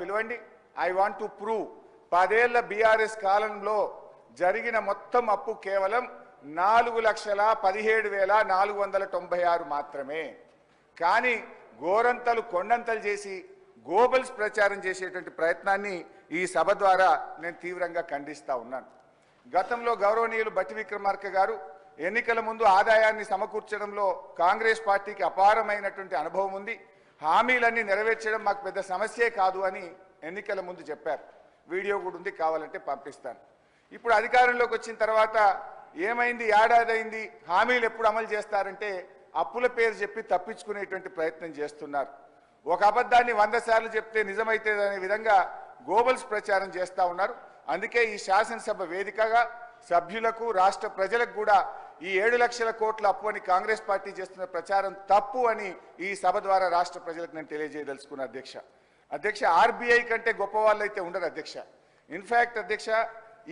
పిలవండి. I want to prove పదేళ్ళ BRS కాలంలో జరిగిన మొత్తం అప్పు కేవలం నాలుగు లక్షల పదిహేడు వేల నాలుగు వందల తొంభై ఆరు మాత్రమే. కానీ గోరంతలు కొండంతలు చేసి గోబల్స్ ప్రచారం చేసేటువంటి ప్రయత్నాన్ని ఈ సభ ద్వారా నేను తీవ్రంగా ఖండిస్తూ ఉన్నాను. గతంలో గౌరవనీయులు బట్టి విక్రమార్క గారు ఎన్నికల ముందు ఆదాయాన్ని సమకూర్చడంలో కాంగ్రెస్ పార్టీకి అపారమైనటువంటి అనుభవం ఉంది. హామీలన్నీ నెరవేర్చడం మాకు పెద్ద సమస్యే కాదు అని ఎన్నికల ముందు చెప్పారు. వీడియో కూడా ఉంది కావాలంటే పంపిస్తాను. ఇప్పుడు అధికారంలోకి వచ్చిన తర్వాత ఏమైంది ఏడాది అయింది హామీలు ఎప్పుడు అమలు చేస్తారంటే అప్పుల పేరు చెప్పి తప్పించుకునేటువంటి ప్రయత్నం చేస్తున్నారు. ఒక అబద్ధాన్ని వంద సార్లు చెప్తే నిజమైతే అనే విధంగా గోబల్స్ ప్రచారం చేస్తా ఉన్నారు. అందుకే ఈ శాసనసభ వేదికగా సభ్యులకు రాష్ట్ర ప్రజలకు కూడా ఈ ఏడు లక్షల కోట్ల అప్పు అని కాంగ్రెస్ పార్టీ చేస్తున్న ప్రచారం తప్పు అని ఈ సభ ద్వారా రాష్ట్ర ప్రజలకు నేను తెలియజేయదలుచుకున్న అధ్యక్ష. అధ్యక్ష ఆర్బీఐ కంటే గొప్ప వాళ్ళు అయితే ఉండరు అధ్యక్ష. ఇన్ఫాక్ట్ అధ్యక్ష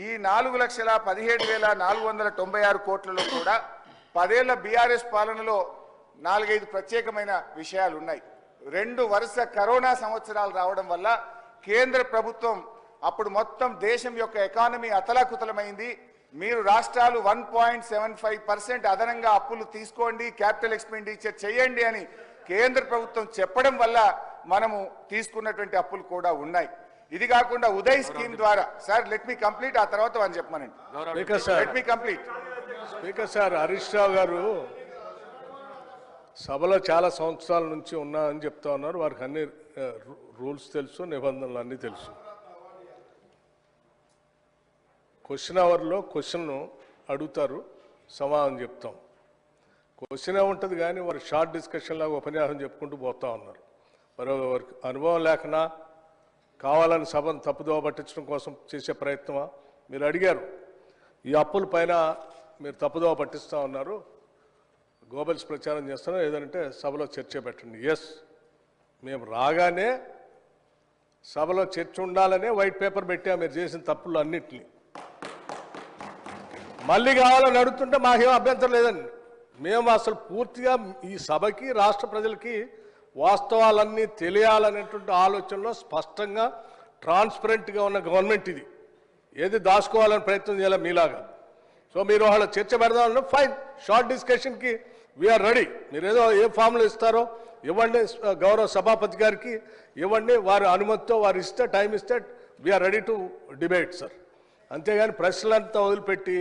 ఈ నాలుగు లక్షల పదిహేడు వేల నాలుగు వందల తొంభై ఆరు కోట్లలో కూడా పదేళ్ళ బీఆర్ఎస్ పాలనలో నాలుగైదు ప్రత్యేకమైన విషయాలు ఉన్నాయి రెండు వరుస కరోనా సంవత్సరాలు రావడం వల్ల కేంద్ర ప్రభుత్వం అప్పుడు మొత్తం దేశం యొక్క ఎకానమీ అతలాకుతలమైంది. మీరు రాష్ట్రాలు one point seven five percent అదనంగా అప్పులు తీసుకోండి క్యాపిటల్ ఎక్స్పెండిచర్ చేయండి అని కేంద్ర ప్రభుత్వం చెప్పడం వల్ల మనము తీసుకున్నటువంటి అప్పులు కూడా ఉన్నాయి. ఇది కాకుండా ఉదయ్ స్కీమ్ ద్వారా సార్ లెట్ మీ కంప్లీట్ ఆ తర్వాత అని చెప్పమనండి. Speaker sir. Let me complete speaker sir Harish Rao garu సభలో చాలా సంవత్సరాల నుంచి ఉన్నా అని చెప్తా ఉన్నారు. వారికి అన్ని రూల్స్ తెలుసు నిబంధనలు అన్నీ తెలుసు. క్వశ్చన్ అవర్లో క్వశ్చన్ అడుగుతారు. సమాధానం చెప్తాం. క్వశ్చన్ ఉంటుంది కానీ వారు షార్ట్ డిస్కషన్ లాగా ఉపన్యాసం చెప్పుకుంటూ పోతా ఉన్నారు. మరి వారికి అనుభవం లేకనా? కావాలని సభను తప్పుదోవ పట్టించడం కోసం చేసే ప్రయత్నమా? మీరు అడిగారు. ఈ అప్పుల పైన మీరు తప్పుదోవ పట్టిస్తూ ఉన్నారు. గోబల్స్ ప్రచారం చేస్తున్నారు ఏదంటే సభలో చర్చ పెట్టండి. ఎస్ మేము రాగానే సభలో చర్చ ఉండాలనే వైట్ పేపర్ పెట్టాం. మీరు చేసిన తప్పులు అన్నిటిని. మళ్ళీ కావాలని అడుగుతుంటే మాకేం అభ్యంతరం లేదండి. మేము అసలు పూర్తిగా ఈ సభకి రాష్ట్ర ప్రజలకి వాస్తవాలన్నీ తెలియాలనేటువంటి ఆలోచనలో స్పష్టంగా ట్రాన్స్పరెంట్గా ఉన్న గవర్నమెంట్ ఇది. ఏది దాచుకోవాలని ప్రయత్నం చేయాలి మీలాగా? సో మీరు వాళ్ళ చర్చ పెడదామన్నా ఫైన్ షార్ట్ డిస్కషన్కి వీఆర్ రెడీ మీరు ఏదో ఏ ఫామ్లో ఇస్తారో ఇవ్వండి గౌరవ సభాపతి గారికి ఇవ్వండి వారి అనుమతితో వారు ఇస్తే టైం ఇస్తే we are ready to debate sir అంతేగాని ప్రశ్నలంతా వదిలిపెట్టి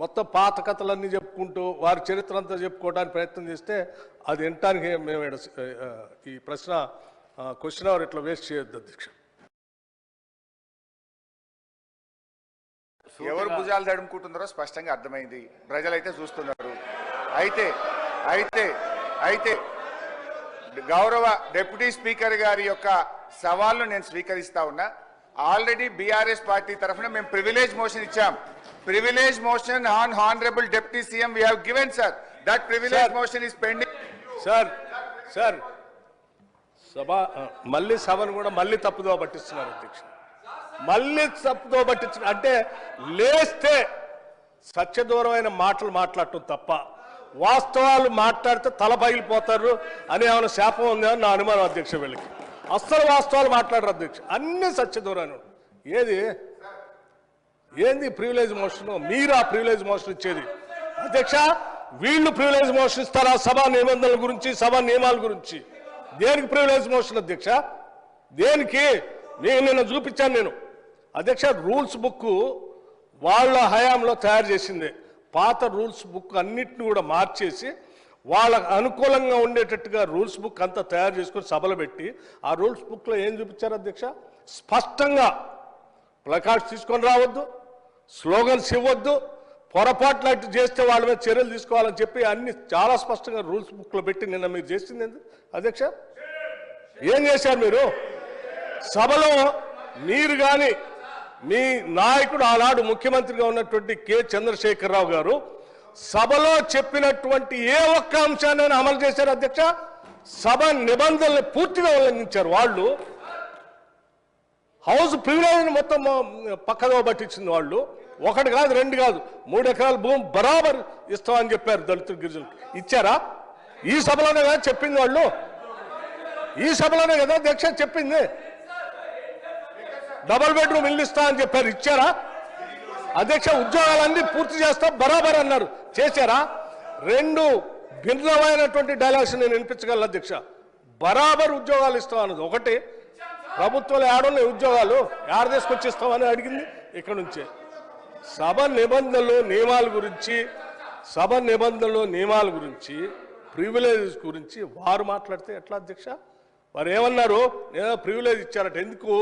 మొత్తం పాత కథలన్నీ చెప్పుకుంటూ వారి చరిత్ర అంతా చెప్పుకోవడానికి ప్రయత్నం చేస్తే అది వినటానికి మేము ఈ ప్రశ్న క్వశ్చన్ అవర్ ఇట్లా వేస్ట్ చేయొద్దు అధ్యక్ష. ఎవరు భుజాలు తడుముకుంటున్నారో స్పష్టంగా అర్థమైంది. ప్రజలైతే చూస్తున్నారు. అయితే అయితే అయితే గౌరవ డెప్యూటీ స్పీకర్ గారి యొక్క సవాల్ను నేను స్వీకరిస్తా ఉన్నా. ఆల్రెడీ బీఆర్ఎస్ పార్టీ తరఫున మేము ప్రివిలేజ్ మోషన్ ఇచ్చాం. Privilege motion on honourable deputy CM we have given sir that privilege Sir. Motion is pending sir sir సభ ఆ, మళ్ళీ సభను కూడా మళ్ళీ తప్పుదో పట్టిస్తున్నారు అధ్యక్ష మళ్ళీ తప్పుదో పట్టించిన అంటే లేస్తే సత్యదూరమైన మాటలు మాట్లాడటం తప్ప వాస్తవాలు మాట్లాడితే తల పగిలిపోతారు అని ఏమైనా శాపం ఉందా అని నా అనుమానం అధ్యక్ష వీళ్ళకి. అస్సలు వాస్తవాలు మాట్లాడరు అధ్యక్ష అన్ని సత్యదూరాన్ని ఏది? ఏంది ప్రివిలేజ్ మోషన్ మీరు ఆ ప్రివిలేజ్ మోషన్ ఇచ్చేది? అధ్యక్ష వీళ్ళు ప్రివిలేజ్ మోషన్ ఇస్తారా? సభా నిబంధనల గురించి సభా నియమాల గురించి. దేనికి ప్రివిలేజ్ మోషన్ అధ్యక్ష? దేనికి? నేను నిన్న చూపించాను నేను. అధ్యక్ష రూల్స్ బుక్ వాళ్ళ హయాంలో తయారు చేసింది. పాత రూల్స్ బుక్ అన్నిటిని కూడా మార్చేసి వాళ్ళకు అనుకూలంగా ఉండేటట్టుగా రూల్స్ బుక్ అంతా తయారు చేసుకొని సభలు పెట్టి ఆ రూల్స్ బుక్లో ఏం చూపించారు అధ్యక్ష? స్పష్టంగా ప్లకార్డ్స్ తీసుకొని రావద్దు. స్లోగన్స్ ఇవ్వద్దు పొరపాట్లు అటు చేస్తే వాళ్ళ మీద చర్యలు తీసుకోవాలని చెప్పి అన్ని చాలా స్పష్టంగా రూల్స్ బుక్లో పెట్టి నిన్న మీరు చేసింది అధ్యక్ష? ఏం చేశారు మీరు? సభలో మీరు కానీ మీ నాయకుడు ఆనాడు ముఖ్యమంత్రిగా ఉన్నటువంటి కె. చంద్రశేఖరరావు గారు సభలో చెప్పినటువంటి ఏ ఒక్క అంశాన్ని అమలు చేశారు అధ్యక్ష? సభ నిబంధనలు పూర్తిగా ఉల్లంఘించారు. వాళ్ళు హౌస్ ప్రివిలేజ్ మొత్తం ఆ, పక్కదో పట్టించింది వాళ్ళు. ఒకటి కాదు రెండు కాదు. మూడు ఎకరాల భూమి బరాబర్ ఇస్తామని చెప్పారు దళితులు గిరిజనులు. ఇచ్చారా? ఈ సభలోనే కదా చెప్పింది వాళ్ళు. ఈ సభలోనే కదా దీక్ష చెప్పింది. డబుల్ బెడ్రూమ్ ఇల్లు ఇస్తా అని చెప్పారు. ఇచ్చారా? అధ్యక్ష ఉద్యోగాలన్నీ పూర్తి చేస్తా బరాబర్ అన్నారు. చేశారా? రెండు భిన్నమైనటువంటి డైలాగ్స్ నేను వినిపించగలను అధ్యక్ష. బరాబర్ ఉద్యోగాలు ఇస్తాం అన్నది ఒకటి. ప్రభుత్వంలో ఏడున్నాయి ఉద్యోగాలు. ఏడ తీసుకొచ్చి ఇస్తామని అడిగింది. ఇక్కడ నుంచే. సభ నిబంధనలు నియమాల గురించి సభ నిబంధనలు నియమాల గురించి ప్రివిలేజెస్ గురించి వారు మాట్లాడితే ఎట్లా అధ్యక్ష? వారు ఏమన్నారు? నేను ప్రివిలేజ్ ఇచ్చారట. ఎందుకు?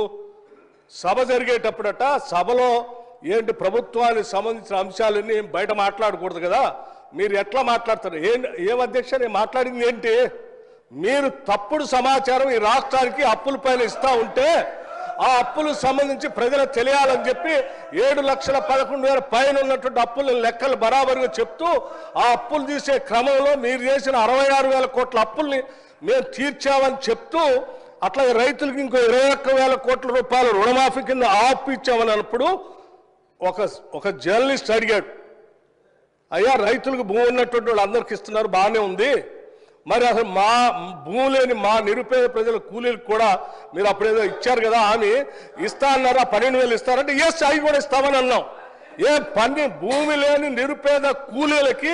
సభ జరిగేటప్పుడట సభలో ఏంటి ప్రభుత్వానికి సంబంధించిన అంశాలన్నీ బయట మాట్లాడకూడదు కదా? మీరు ఎట్లా మాట్లాడతారు? ఏం ఏం అధ్యక్ష నేను మాట్లాడింది ఏంటి? మీరు తప్పుడు సమాచారం ఈ రాష్ట్రానికి అప్పుల పైన ఇస్తా ఉంటే ఆ అప్పులకు సంబంధించి ప్రజలకు తెలియాలని చెప్పి ఏడు లక్షల పదకొండు వేల పైన ఉన్నటువంటి అప్పుల లెక్కలు బరాబరుగా చెప్తూ ఆ అప్పులు తీసే క్రమంలో మీరు చేసిన అరవై ఆరు వేల కోట్ల అప్పుల్ని మేము తీర్చామని చెప్తూ అట్లాగే రైతులకు ఇంకో ఇరవై ఒక్క వేల కోట్ల రూపాయలు రుణమాఫీ కింద ఆపు ఇచ్చామని అన్నప్పుడు ఒక ఒక జర్నలిస్ట్ అడిగాడు అయ్యా రైతులకు భూమి ఉన్నటువంటి వాళ్ళు అందరికి ఇస్తున్నారు బాగానే ఉంది. మరి అసలు మా భూమి లేని మా నిరుపేద ప్రజల కూలీలకు కూడా మీరు అప్పుడేదో ఇచ్చారు కదా అని ఇస్తా అన్నారు పన్నెండు వేలు ఇస్తారంటే ఎస్ అవి కూడా ఇస్తామని అన్నాం. ఏ పని భూమి లేని నిరుపేద కూలీలకి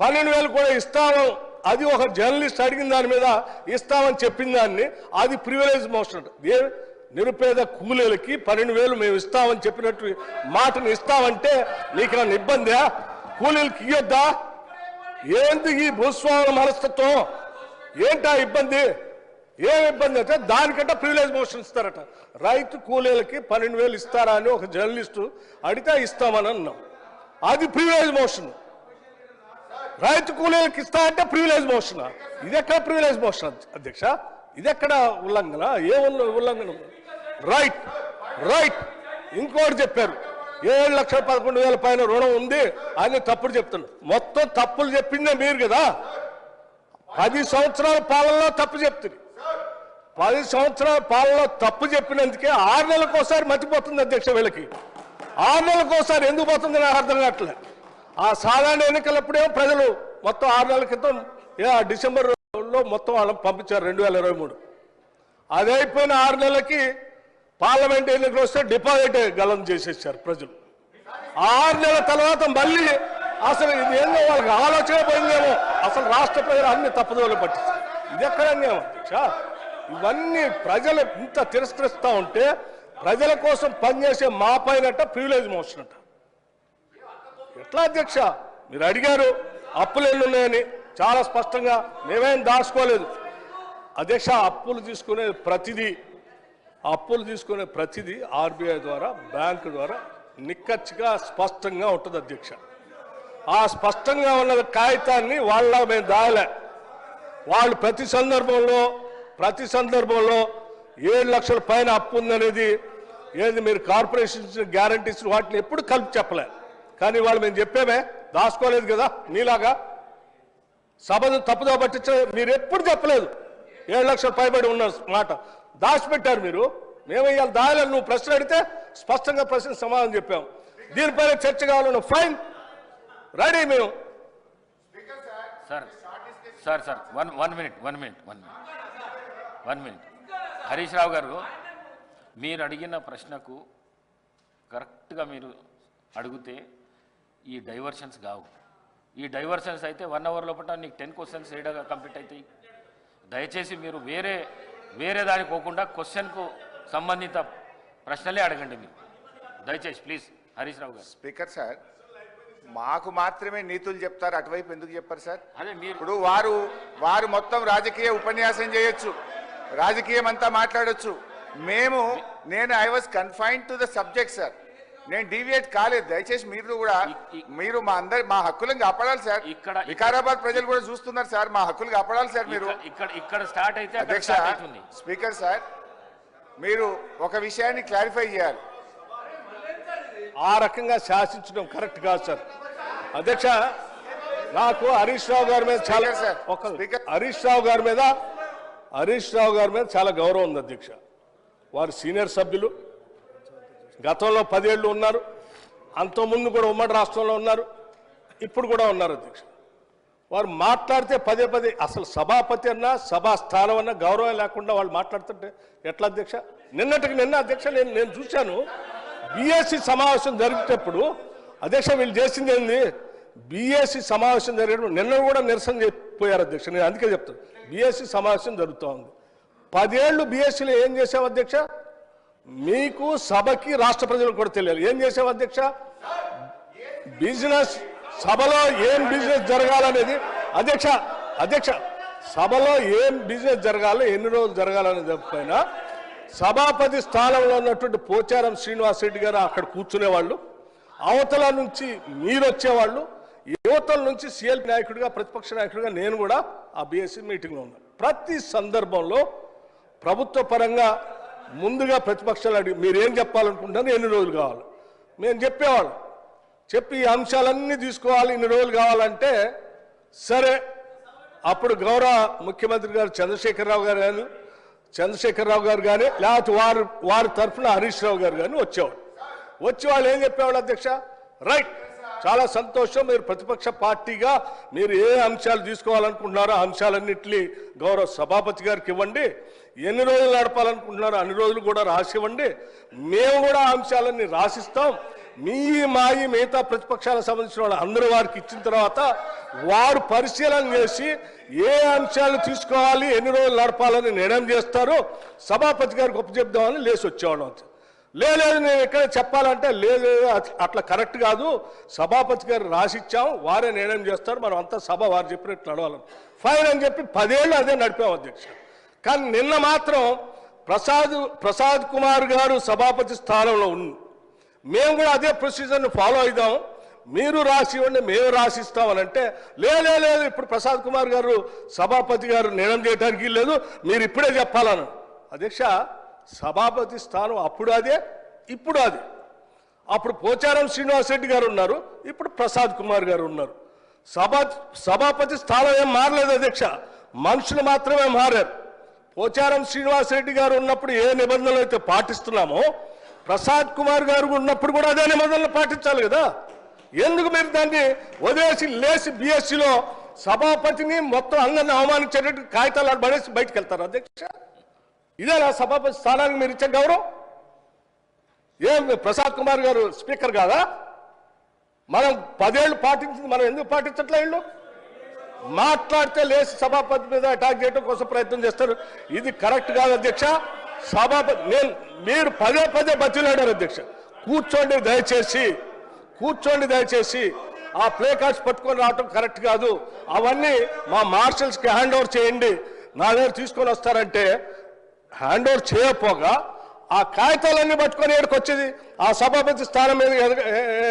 పన్నెండు వేలు కూడా ఇస్తాము. అది ఒక జర్నలిస్ట్ అడిగిన దాని మీద ఇస్తామని చెప్పిన దాన్ని అది ప్రివిలేజ్ మోషన్ ఏ నిరుపేద కూలీలకి పన్నెండు వేలు మేము ఇస్తామని చెప్పినట్టు మాటను ఇస్తామంటే నీకు నన్ను ఇబ్బందా? కూలీలకి ఇయ్యొద్దా? ఏంది ఈ భూస్వాముల మనస్తత్వం? ఏంటా ఇబ్బంది? ఏం ఇబ్బంది అంటే దానికంటే ప్రివిలేజ్ మోషన్ ఇస్తారట. రైతు కూలీలకి పన్నెండు వేలు ఇస్తారా అని ఒక జర్నలిస్టు అడిగితే ఇస్తామని అన్నాం. అది ప్రివిలేజ్ మోషన్ రైతు కూలీలకు ఇస్తా అంటే ప్రివిలేజ్ మోషన్ ఇది ఎక్కడ ప్రివిలేజ్ మోషన్ అధ్యక్ష ఇది ఎక్కడ ఉల్లంఘన? ఏ ఉల్లంఘన? రైట్ రైట్ ఇంకోటి చెప్పారు. ఏడు లక్షల పదకొండు వేల పైన రుణం ఉంది అని తప్పుడు చెప్తున్నారు మొత్తం తప్పులు చెప్పిందే మీరు కదా? పది సంవత్సరాల పాలనలో తప్పు చెప్తుంది. పది సంవత్సరాల పాలనలో తప్పు చెప్పినందుకే ఆరు నెలలకు ఒకసారి మతిపోతుంది అధ్యక్ష వీళ్ళకి. ఆరు నెలలకు ఒకసారి ఎందుకు పోతుంది నాకు అర్థం కావట్లే ఆ సాధారణ ఎన్నికలప్పుడేమో ప్రజలు మొత్తం ఆరు నెలల క్రితం డిసెంబర్లో మొత్తం వాళ్ళని పంపించారు రెండు వేల ఇరవై మూడు. అది అయిపోయిన ఆరు నెలలకి పార్లమెంట్ ఎన్నికలు వస్తే డిపాజిట్ గలం చేసేసారు ప్రజలు. ఆరు నెలల తర్వాత మళ్ళీ అసలు ఇది ఏందో వాళ్ళకి ఆలోచన పోయిందేమో. అసలు రాష్ట్ర ప్రజలు అన్ని తప్పుదోలు పట్టిస్తారు. ఇది ఎక్కడ అధ్యక్ష? ఇవన్నీ ప్రజలు ఇంత తిరస్కరిస్తూ ఉంటే ప్రజల కోసం పనిచేసే మా పైనట ప్రివిలేజ్ మోషన్ అంట ఎట్లా అధ్యక్ష? మీరు అడిగారు అప్పులు ఎన్ని ఉన్నాయని చాలా స్పష్టంగా మేమేం దాచుకోలేదు. అధ్యక్ష అప్పులు తీసుకునేది ప్రతిదీ అప్పులు తీసుకునే ప్రతిదీ ఆర్బీఐ ద్వారా బ్యాంకు ద్వారా నిక్కచ్చిగా స్పష్టంగా ఉంటుంది అధ్యక్ష. ఆ స్పష్టంగా ఉన్న కాగితాన్ని వాళ్ళ మేము దాయలే. వాళ్ళు ప్రతి సందర్భంలో ప్రతి సందర్భంలో ఏడు లక్షల పైన అప్పు ఉందనేది ఏది మీరు కార్పొరేషన్ గ్యారంటీస్ వాటిని ఎప్పుడు కలిపి చెప్పలే. కానీ వాళ్ళు మేము చెప్పామే దాచుకోలేదు కదా నీలాగా సభను తప్పుదో పట్టించే మీరు ఎప్పుడు చెప్పలేదు. ఏడు లక్షలు పైబడి ఉన్న మాట. దాచిపెట్టారు మీరు. మేము ఇవాళ దాయాలని నువ్వు ప్రశ్న అడిగితే స్పష్టంగా ప్రశ్న సమాధానం చెప్పాం. దీనిపైన చర్చ కావాలన్న ఫైన్. రెడీ మేము sir sir sir one one minute one minute one minute. One minute. Harish Rao garu మీరు అడిగిన ప్రశ్నకు కరెక్ట్గా మీరు అడిగితే ఈ డైవర్షన్స్ కావు. ఈ డైవర్షన్స్ అయితే వన్ అవర్ లోపల నీకు టెన్ క్వశ్చన్స్ ఏడగా కంప్లీట్ అవుతాయి? దయచేసి మీరు వేరే వేరే దానికి పోకుండా క్వశ్చన్కు సంబంధిత ప్రశ్నలే అడగండి మీరు. దయచేసి ప్లీజ్ హరీష్ రావు గారు. స్పీకర్ సార్ మాకు మాత్రమే నీతులు చెప్తారు అటువైపు ఎందుకు చెప్పారు సార్? అదే మీరు ఇప్పుడు వారు వారు మొత్తం రాజకీయ ఉపన్యాసం చేయొచ్చు రాజకీయం అంతా మాట్లాడొచ్చు. మేము నేను I was confined to the subject sir నేను డీవియేట్ కాలేదు. దయచేసి మీరు కూడా మీరు మా అందరి మా హక్కులను కాపాడాలి సార్. ఇక్కడ- వికారాబాద్ ప్రజలు కూడా చూస్తున్నారు సార్. మా హక్కులు కాపాడాలి సార్ మీరు. ఇక్కడ- ఇక్కడ స్టార్ట్ అయితే అక్కడ అధ్యక్ష స్టార్ట్ అవుతుంది. స్పీకర్ సార్ మీరు ఒక విషయాన్ని క్లారిఫై చేయాలి. ఆ రకంగా శాసించడం కరెక్ట్ కాదు సార్. అధ్యక్ష నాకు హరీష్ రావు గారి మీద చాలా సార్. హరీష్ రావు గారి మీద హరీష్ రావు గారి మీద చాలా గౌరవం ఉంది అధ్యక్ష. వారు సీనియర్ సభ్యులు. గతంలో పదేళ్ళు ఉన్నారు. అంతకుముందు కూడా ఉమ్మడి రాష్ట్రంలో ఉన్నారు. ఇప్పుడు కూడా ఉన్నారు అధ్యక్ష. వారు మాట్లాడితే పదే పదే అసలు సభాపతి అన్నా సభా స్థానం అన్నా గౌరవం లేకుండా వాళ్ళు మాట్లాడుతుంటే ఎట్లా అధ్యక్ష? నిన్నటికి నిన్న అధ్యక్ష నేను నేను చూశాను. బీఎస్సీ సమావేశం జరిగేటప్పుడు అధ్యక్ష వీళ్ళు చేసింది ఏంది? బీఎస్సీ సమావేశం జరిగేటప్పుడు నిన్న కూడా నిరసన చెప్పిపోయారు అధ్యక్ష. నేను అందుకే చెప్తాను బీఎస్సీ సమావేశం జరుగుతూ ఉంది. పదేళ్ళు బీఎస్సీలో ఏం చేసావు అధ్యక్ష? మీకు సభకి రాష్ట్ర ప్రజలకు కూడా తెలియాలి. ఏం చేసావు అధ్యక్ష? బిజినెస్ సభలో ఏం బిజినెస్ జరగాలనేది. అధ్యక్ష అధ్యక్ష సభలో ఏం బిజినెస్ జరగాలో ఎన్ని రోజులు జరగాలనేది చెప్పిన సభాపతి స్థానంలో ఉన్నటువంటి పోచారం శ్రీనివాస్ రెడ్డి గారు అక్కడ కూర్చునేవాళ్ళు. అవతల నుంచి మీరు వచ్చేవాళ్ళు. యువతల నుంచి సిఎల్పి నాయకుడిగా ప్రతిపక్ష నాయకుడిగా నేను కూడా ఆ బీఎస్సీ మీటింగ్లో ఉన్నాను ప్రతి సందర్భంలో ప్రభుత్వ పరంగా ముందుగా ప్రతిపక్షాలు అడిగి మీరు ఏం చెప్పాలనుకుంటున్నారు? ఎన్ని రోజులు కావాలి? మేము చెప్పేవాళ్ళం. చెప్పి ఈ అంశాలన్నీ తీసుకోవాలి ఇన్ని రోజులు కావాలంటే సరే. అప్పుడు గౌరవ ముఖ్యమంత్రి గారు చంద్రశేఖరరావు గారు కానీ చంద్రశేఖరరావు గారు కానీ లేకపోతే వారు వారి తరఫున హరీష్ రావు గారు కానీ వచ్చేవాడు వచ్చి వాళ్ళు ఏం చెప్పేవాళ్ళు అధ్యక్ష? రైట్. చాలా సంతోషం. మీరు ప్రతిపక్ష పార్టీగా మీరు ఏ అంశాలు తీసుకోవాలనుకుంటున్నారో అంశాలన్నింటినీ గౌరవ సభాపతి గారికి ఇవ్వండి. ఎన్ని రోజులు నడపాలనుకుంటున్నారో అన్ని రోజులు కూడా రాసి ఇవ్వండి. మేము కూడా అంశాలన్నీ రాసిస్తాం. మీ మాయి మిగతా ప్రతిపక్షాలకు సంబంధించిన వాళ్ళు అందరూ వారికి ఇచ్చిన తర్వాత వారు పరిశీలన చేసి ఏ అంశాలు తీసుకోవాలి ఎన్ని రోజులు నడపాలని నిర్ణయం చేస్తారో సభాపతి గారికి ఒప్పు చెప్దామని లేచి వచ్చేవాళ్ళం లేదు నేను ఎక్కడ చెప్పాలంటే లేదు లేదు, అట్లా కరెక్ట్ కాదు. సభాపతి గారు రాసిచ్చాం వారే నిర్ణయం చేస్తారు మనం అంతా సభ వారు చెప్పినట్టు నడవాలని ఫైన్ అని చెప్పి పదేళ్ళు అదే నడిపాం అధ్యక్ష. కానీ నిన్న మాత్రం ప్రసాద్ ప్రసాద్ కుమార్ గారు సభాపతి స్థానంలో ఉన్న మేము కూడా అదే ప్రొసీజర్ని ఫాలో అవుదాం మీరు రాసి ఇవ్వండి మేము రాసిస్తామని అంటే లేదు ఇప్పుడు ప్రసాద్ కుమార్ గారు సభాపతి గారు నిర్ణయం చేయడానికి లేదు మీరు ఇప్పుడే చెప్పాలను. అధ్యక్ష సభాపతి స్థానం అప్పుడు అదే ఇప్పుడు అదే. అప్పుడు పోచారం శ్రీనివాసరెడ్డి గారు ఉన్నారు ఇప్పుడు ప్రసాద్ కుమార్ గారు ఉన్నారు. సభా సభాపతి స్థానం ఏం మారలేదు అధ్యక్ష మనుషులు మాత్రమే మారారు. పోచారం శ్రీనివాసరెడ్డి గారు ఉన్నప్పుడు ఏ నిబంధనలు అయితే పాటిస్తున్నామో ప్రసాద్ కుమార్ గారు ఉన్నప్పుడు కూడా అదే నిబంధనలు పాటించాలి కదా. ఎందుకు మీరు దాన్ని వదిలేసి లేచి బీఎస్సీలో సభాపతిని మొత్తం అందరిని అవమానించేటట్టు కాగితాలు పడేసి బయటకు వెళ్తారు అధ్యక్ష? ఇదేలా సభాపతి స్థానానికి మీరు ఇచ్చే గౌరవం? ఏం ప్రసాద్ కుమార్ గారు స్పీకర్ కాదా? మనం పదేళ్ళు పాటించింది మనం ఎందుకు పాటించట్లే వీళ్ళు? మాట్లాడితే లేచి సభాపతి మీద అటాక్ చేయడం కోసం ప్రయత్నం చేస్తారు. ఇది కరెక్ట్ కాదు అధ్యక్ష. సభాపతి నేను మీరు పదే పదే బతిలాడారు అధ్యక్ష. కూర్చోండి దయచేసి. కూర్చోండి దయచేసి. ఆ ప్లే కార్డ్స్ పట్టుకొని రావటం కరెక్ట్ కాదు. అవన్నీ మా మార్షల్స్కి హ్యాండ్ ఓవర్ చేయండి. నా దగ్గర తీసుకొని వస్తారంటే హ్యాండ్ ఓవర్ చేయకపోగా ఆ కాగితాలన్నీ పట్టుకొని ఏడుకొచ్చేది? ఆ సభాపతి స్థానం మీద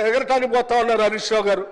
ఎగరటానికి పోతా ఉన్నారు హరీష్ రావు గారు.